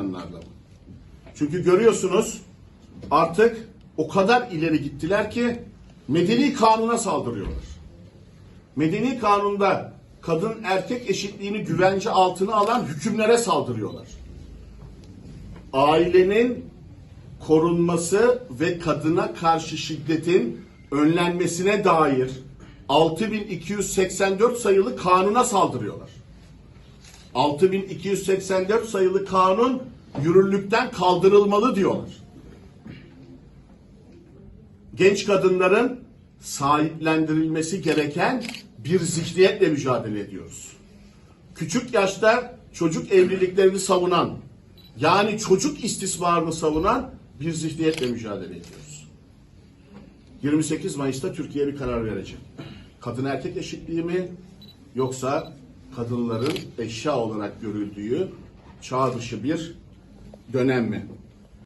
olmayanlarla? Çünkü görüyorsunuz artık o kadar ileri gittiler ki medeni kanuna saldırıyorlar. Medeni kanunda kadın erkek eşitliğini güvence altına alan hükümlere saldırıyorlar. Ailenin korunması ve kadına karşı şiddetin önlenmesine dair 6284 sayılı kanuna saldırıyorlar. 6284 sayılı kanun yürürlükten kaldırılmalı diyorlar. Genç kadınların sahiplendirilmesi gereken bir zihniyetle mücadele ediyoruz. Küçük yaşta çocuk evliliklerini savunan, yani çocuk istismarını savunan bir zihniyetle mücadele ediyoruz. 28 Mayıs'ta Türkiye bir karar verecek. Kadın erkek eşitliği mi yoksa kadınların eşya olarak görüldüğü çağ dışı bir dönem mi?